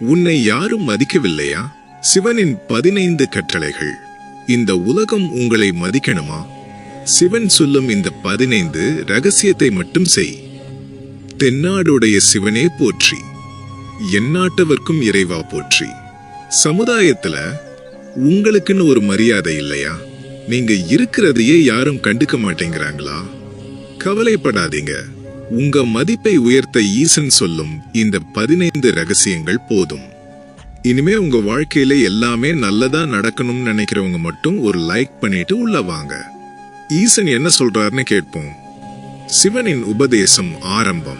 உன்னை யாரும் மதிக்கவில்லையா? சிவனின் பதினைந்து கட்டளைகள். இந்த உலகம் உங்களை மதிக்கணுமா? சிவன் சொல்லும் இந்த பதினைந்து ரகசியத்தை மட்டும் செய். தென்னாடுடைய சிவனே போற்றி. எந்நாட்டவர்க்கும் இறைவா போற்றி. சமுதாயத்துல உங்களுக்குன்னு ஒரு மரியாதை இல்லையா? நீங்க இருக்கிறதையே யாரும் கண்டுக்க மாட்டேங்கிறாங்களா? கவலைப்படாதீங்க. உங்க மதிப்பை உயர்த்த ஈசன் சொல்லும் இந்த பதினைந்து ரகசியங்கள் போதும். இனிமே உங்க வாழ்க்கையில எல்லாமே நல்லதா நடக்கணும்னு நினைக்கிறவங்க மட்டும் ஒரு லைக் பண்ணிட்டு உள்ள வாங்க. ஈசன் என்ன சொல்றாருன்னு கேட்போம். சிவனின் உபதேசம் ஆரம்பம்.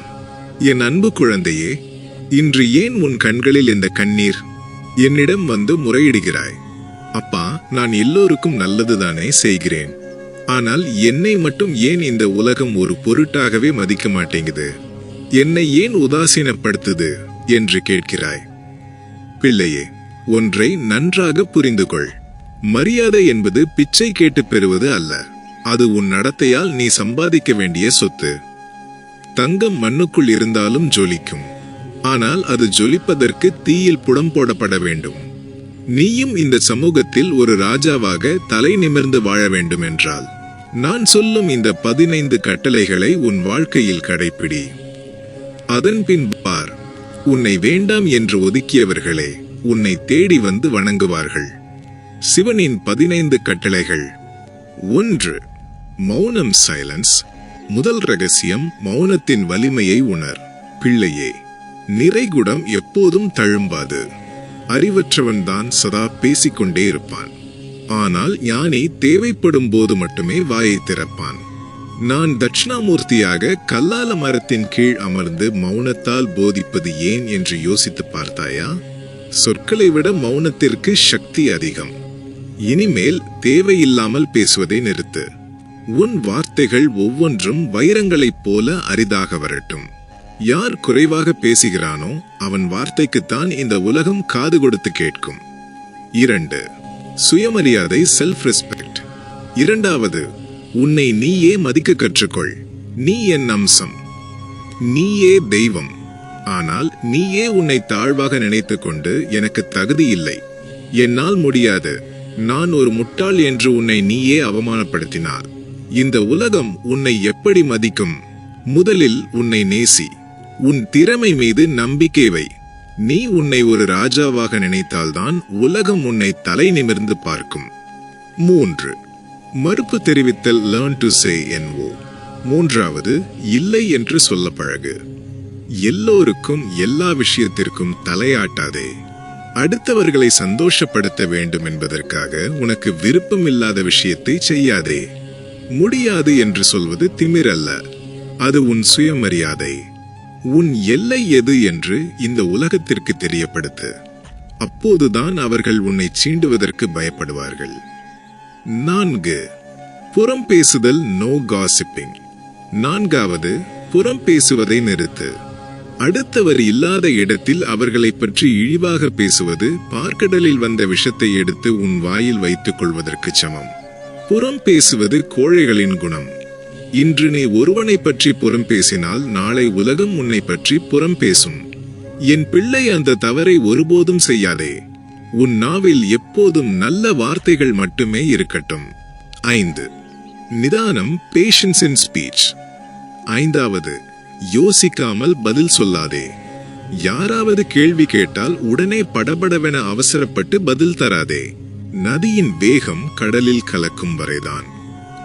என் அன்பு குழந்தையே இன்று ஏன் உன் கண்களில் இந்த கண்ணீர்? என்னிடம் வந்து முறையிடுகிறாய். அப்பா நான் எல்லோருக்கும் நல்லதுதானே செய்கிறேன். ஆனால் என்னை மட்டும் ஏன் இந்த உலகம் ஒரு பொருட்டாகவே மதிக்க மாட்டேங்குது? என்னை ஏன் உதாசீனப்படுத்துது? என்று கேட்கிறாய். பிள்ளையே ஒன்றை நன்றாக புரிந்து கொள் மரியாதை என்பது பிச்சை கேட்டு பெறுவது அல்ல. அது உன் நடத்தையால் நீ சம்பாதிக்க வேண்டிய சொத்து. தங்கம் மண்ணுக்குள் இருந்தாலும் ஜொலிக்கும். ஆனால் அது ஜொலிப்பதற்கு தீயில் புடம் போடப்பட வேண்டும். நீயும் இந்த சமூகத்தில் ஒரு ராஜாவாக தலை நிமிர்ந்து வாழ வேண்டும் என்றால் நான் சொல்லும் இந்த பதினைந்து கட்டளைகளை உன் வாழ்க்கையில் கடைப்பிடி. அதன் பின் பார் உன்னை வேண்டாம் என்று ஒதுக்கியவர்களே உன்னை தேடி வந்து வணங்குவார்கள். சிவனின் பதினைந்து கட்டளைகள். ஒன்று மௌனம் சைலன்ஸ் முதல் ரகசியம் மௌனத்தின் வலிமையை உணர். பிள்ளையே நிறைகுடம் எப்போதும் தழும்பாது. அறிவற்றவன்தான் சதா பேசிக்கொண்டே இருப்பான். ஆனால் ஞானி தேவைப்படும் போது மட்டுமே வாயை திறப்பான். நான் தட்சிணாமூர்த்தியாக கல்லால மரத்தின் கீழ் அமர்ந்து மௌனத்தால் போதிப்பது ஏன் என்று யோசித்து பார்த்தாயா? சொற்களை விட மௌனத்திற்கு சக்தி அதிகம். இனிமேல் தேவையில்லாமல் பேசுவதை நிறுத்து. உன் வார்த்தைகள் ஒவ்வொன்றும் வைரங்களைப் போல அரிதாக வரட்டும். யார் குறைவாக பேசுகிறானோ அவன் வார்த்தைக்குத்தான் இந்த உலகம் காது கொடுத்து கேட்கும். இரண்டு சுயமரியாதை செல்ஃப் ரெஸ்பெக்ட் இரண்டாவது உன்னை நீயே மதிக்க கற்றுக்கொள். நீ என் அம்சம். நீயே தெய்வம். ஆனால் நீயே உன்னை தாழ்வாக நினைத்து கொண்டு எனக்கு தகுதி இல்லை. என்னால் முடியாது. நான் ஒரு முட்டாள் என்று உன்னை நீயே அவமானப்படுத்தினார். இந்த உலகம் உன்னை எப்படி மதிக்கும்? முதலில் உன்னை நேசி. உன் திறமை மீது நம்பிக்கை வை. நீ உன்னை ஒரு ராஜாவாக நினைத்தால்தான் உலகம் உன்னை தலை நிமிர்ந்து பார்க்கும். மூன்று. மறுப்பு தெரிவித்தல் லேர்ன் டு சே என்போ மூன்றாவது இல்லை என்று சொல்ல பழகு. எல்லோருக்கும் எல்லா விஷயத்திற்கும் தலையாட்டாதே. அடுத்தவர்களை சந்தோஷப்படுத்த வேண்டும் என்பதற்காக உனக்கு விருப்பமில்லாத விஷயத்தை செய்யாதே. முடியாது என்று சொல்வது திமிரல்ல. அது உன் சுயமரியாதை. உன் எல்லை எது என்று இந்த உலகத்திற்கு தெரியப்படுத்து. அப்போதுதான் அவர்கள் உன்னை சீண்டுவதற்கு பயப்படுவார்கள். நான்கு புறம் பேசுதல் நோ காசிப்பிங் நான்காவது புறம் பேசுவதை நிறுத்து. அடுத்தவர் இல்லாத இடத்தில் அவர்களை பற்றி இழிவாக பேசுவது பார்க்கடலில் வந்த விஷத்தை எடுத்து உன் வாயில் வைத்துக் கொள்வதற்கு சமம். புறம் பேசுவது கோழைகளின் குணம். இன்று நீ ஒருவனை பற்றி புறம் பேசினால் நாளை உலகம் உன்னை பற்றி புறம் பேசும். என் பிள்ளை அந்த தவறை ஒருபோதும் செய்யாதே. உன் நாவில் எப்போதும் நல்ல வார்த்தைகள் மட்டுமே இருக்கட்டும். ஐந்து. நிதானம் பேஷன்ஸ் இன் ஸ்பீச் ஐந்தாவது. யோசிக்காமல் பதில் சொல்லாதே. யாராவது கேள்வி கேட்டால் உடனே படபடவென அவசரப்பட்டு பதில் தராதே. நதியின் வேகம் கடலில் கலக்கும் வரைதான்.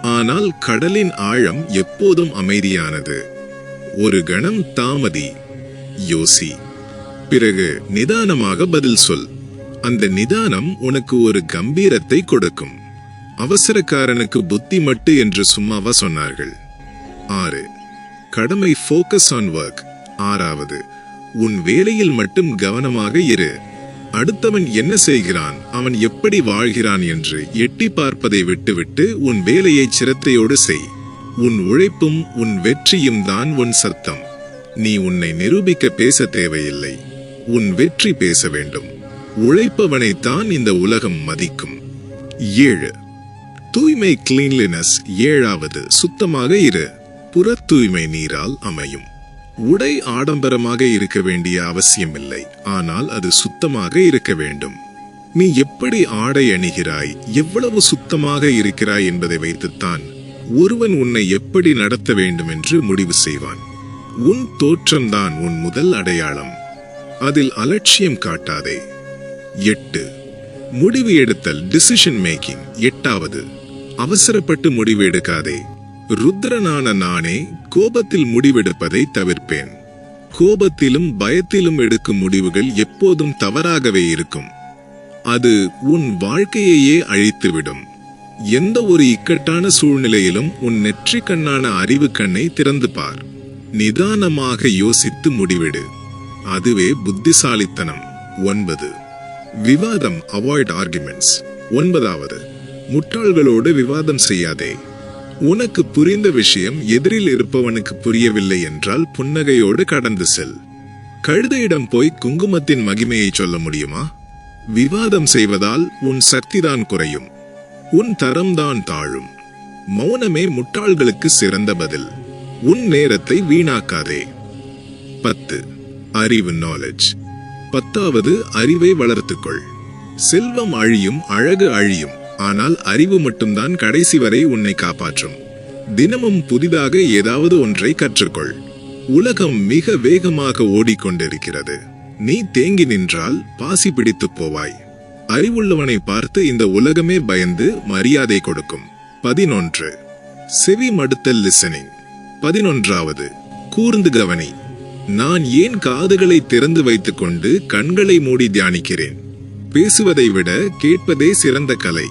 ஆனால் கடலின் ஆழம் எப்போதும் அமைதியானது. ஒரு கணம் தாமதி யோசி பிறகு நிதானமாக பதில் சொல். அந்த நிதானம் உனக்கு ஒரு கம்பீரத்தை கொடுக்கும். அவசரக்காரனுக்கு புத்தி மட்டு என்று சும்மாவா சொன்னார்கள். ஆறு கடமை ஃபோக்கஸ் ஆன் ஒர்க் ஆறாவது உன் வேலையில் மட்டும் கவனமாக இரு. அடுத்தவன் என்ன செய்கிறான்? அவன் எப்படி வாழ்கிறான் என்று எட்டி பார்ப்பதை விட்டுவிட்டு உன் வேலையை சிரத்தையோடு செய். உன் உழைப்பும் உன் வெற்றியும் தான் உன் சத்தம். நீ உன்னை நிரூபிக்க பேச தேவையில்லை. உன் வெற்றி பேச வேண்டும். உழைப்பவனைத்தான் இந்த உலகம் மதிக்கும். ஏழு. தூய்மை கிளீன்லினஸ் ஏழாவது. சுத்தமாக இரு. புற தூய்மை நீரால் அமையும். உடை ஆடம்பரமாக இருக்க வேண்டிய அவசியமில்லை. ஆனால் அது சுத்தமாக இருக்க வேண்டும். நீ எப்படி ஆடை அணிகிறாய்? எவ்வளவு சுத்தமாக இருக்கிறாய் என்பதை வைத்துத்தான் ஒருவன் உன்னை எப்படி நடத்த வேண்டும் என்று முடிவு செய்வான். உன் தோற்றம்தான் உன் முதல் அடையாளம். அதில் அலட்சியம் காட்டாதே. எட்டு. முடிவு எடுத்தல் டிசிஷன் மேக்கிங் எட்டாவது. அவசரப்பட்டு முடிவு எடுக்காதே. ருத்ரனான நானே கோபத்தில் முடிவெடுப்பதை தவிர்ப்பேன். கோபத்திலும் பயத்திலும் எடுக்கும் முடிவுகள் எப்போதும் தவறாகவே இருக்கும். அது உன் வாழ்க்கையையே அழித்துவிடும். எந்த ஒரு இக்கட்டான சூழ்நிலையிலும் உன் நெற்றி கண்ணான அறிவு கண்ணை திறந்து பார். நிதானமாக யோசித்து முடிவிடு. அதுவே புத்திசாலித்தனம். ஒன்பது. விவாதம். அவாய்ட் ஆர்குமெண்ட்ஸ் ஒன்பதாவது. முட்டாள்களோடு விவாதம் செய்யாதே. உனக்கு புரிந்த விஷயம் எதிரில் இருப்பவனுக்கு புரியவில்லை என்றால் புன்னகையோடு கடந்து செல். கழுதையிடம் போய் குங்குமத்தின் மகிமையை சொல்ல முடியுமா? விவாதம் செய்வதால் உன் சக்திதான் குறையும். உன் தரம்தான் தாழும். மௌனமே முட்டாள்களுக்கு சிறந்த பதில். உன் நேரத்தை வீணாக்காதே. பத்து. அறிவு நாலேஜ் பத்தாவது அறிவை வளர்த்துக்கொள். செல்வம் அழியும் அழகு அழியும். ஆனால் அறிவு மட்டும்தான் கடைசி வரை உன்னை காப்பாற்றும். தினமும் புதிதாக ஏதாவது ஒன்றை கற்றுக்கொள். உலகம் மிக வேகமாக ஓடிக்கொண்டிருக்கிறது. நீ தேங்கி நின்றால் பாசி பிடித்து போவாய். அறிவுள்ளவனை பார்த்து இந்த உலகமே பயந்து மரியாதை கொடுக்கும். பதினொன்று. செவி மடுத்தல் லிசனிங் பதினொன்றாவது. கூர்ந்து கவனி. நான் ஏன் காதுகளை திறந்து வைத்துக்கொண்டு கண்களை மூடி தியானிக்கிறேன்? பேசுவதை விட கேட்பதே சிறந்த கலை.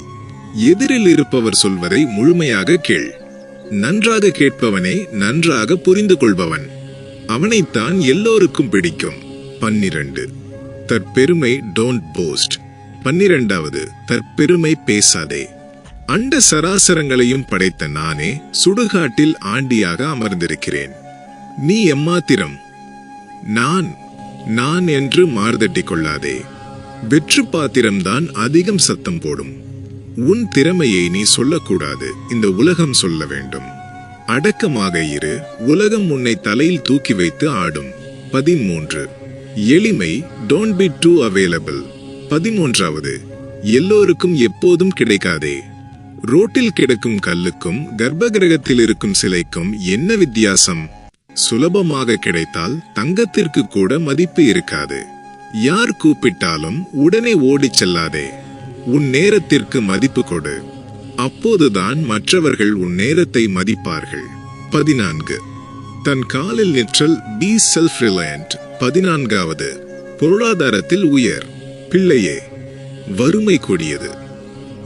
எதிரில் இருப்பவர் சொல்வதை முழுமையாக கேள். நன்றாக கேட்பவனே நன்றாக புரிந்து கொள்பவன். அவனைத்தான் எல்லோருக்கும் பிடிக்கும். பன்னிரண்டு. தற்பெருமை டோன்ட் போஸ்ட் பன்னிரெண்டாவது. தற்பெருமை பேசாதே. அண்ட சராசரங்களையும் படைத்த நானே சுடுகாட்டில் ஆண்டியாக அமர்ந்திருக்கிறேன். நீ எம்மாத்திரம்? நான் நான் என்று மார்தட்டி கொள்ளாதே. வெற்று பாத்திரம்தான் அதிகம் சத்தம் போடும். உன் திறமையை நீ சொல்லக்கூடாது. இந்த உலகம் சொல்ல வேண்டும். அடக்கமாக இரு. உலகம் உன்னை தலையில் தூக்கி வைத்து ஆடும். பதிமூன்று. எளிமை டோன்ட் பி டூ அவைலபிள் பதிமூன்றாவது. எல்லோருக்கும் எப்போதும் கிடைக்காதே. ரோட்டில் கிடக்கும் கல்லுக்கும் கர்ப்ப கிரகத்தில் இருக்கும் சிலைக்கும் என்ன வித்தியாசம்? சுலபமாக கிடைத்தால் தங்கத்திற்கு கூட மதிப்பு இருக்காது. யார் கூப்பிட்டாலும் உடனே ஓடிச் செல்லாதே. உன் நேரத்திற்கு மதிப்பு கொடு. அப்போதுதான் மற்றவர்கள் உன் நேரத்தை மதிப்பார்கள். பதினான்கு. தன் காலில் நிற்றல் பி செல்ஃப் ரிலையன்ட் பதினான்காவது. பொருளாதாரத்தில் உயர். பிள்ளையே வறுமை கொடியது.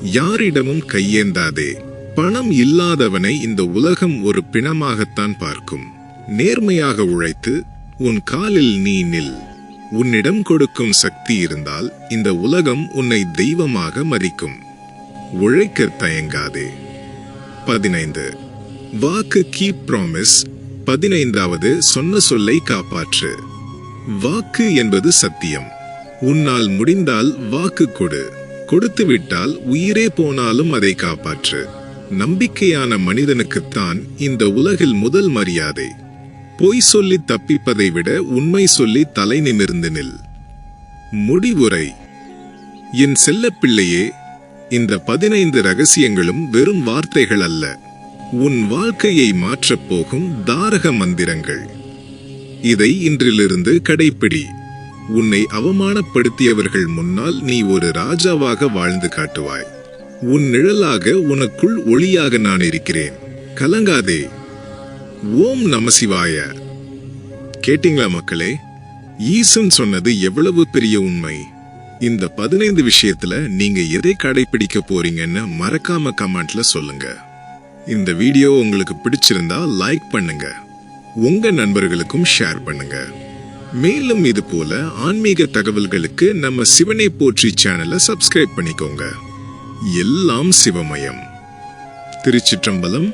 யாரிடமும் கையேந்தாதே. பணம் இல்லாதவனை இந்த உலகம் ஒரு பிணமாகத்தான் பார்க்கும். நேர்மையாக உழைத்து உன் காலில் நீ நில். உன்னிடம் கொடுக்கும் சக்தி இருந்தால் இந்த உலகம் உன்னை தெய்வமாக மதிக்கும். உழைக்க தயங்காதே. பதினைந்து. வாக்கு கீப் ப்ராமிஸ் பதினைந்தாவது சொன்ன சொல்லை காப்பாற்று. வாக்கு என்பது சத்தியம். உன்னால் முடிந்தால் வாக்கு கொடு. கொடுத்து விட்டால் உயிரே போனாலும் அதை காப்பாற்று. நம்பிக்கையான மனிதனுக்குத்தான் இந்த உலகில் முதல் மரியாதை. பொய் சொல்லி தப்பிப்பதை விட உண்மை சொல்லி தலை நிமிர்ந்து நில். முடிவுரை. என் செல்லப்பிள்ளையே இந்த பதினைந்து ரகசியங்களும் வெறும் வார்த்தைகள் அல்ல. உன் வாழ்க்கையை மாற்றப் போகும் தாரக மந்திரங்கள். இதை இன்றிலிருந்து கடைப்பிடி. உன்னை அவமானப்படுத்தியவர்கள் முன்னால் நீ ஒரு ராஜாவாக வாழ்ந்து காட்டுவாய். உன் நிழலாக உனக்குள் ஒளியாக நான் இருக்கிறேன். கலங்காதே. ஓம் நமசிவாய கேட்டிங்களா மக்களே? ஈசன் சொன்னது எவ்வளவு பெரிய உண்மை. இந்த பதினைந்து விஷயத்துல நீங்க எதை கடைபிடிக்க போறீங்கன்னு மறக்காம கமெண்ட்ல சொல்லுங்க. இந்த வீடியோ உங்களுக்கு பிடிச்சிருந்தா லைக் பண்ணுங்க. உங்க நண்பர்களுக்கும் ஷேர் பண்ணுங்க. மேலும் இது போல ஆன்மீக தகவல்களுக்கு நம்ம சிவனை போற்றி சேனலை சப்ஸ்கிரைப் பண்ணிக்கோங்க. எல்லாம் சிவமயம். திருச்சிற்றம்பலம்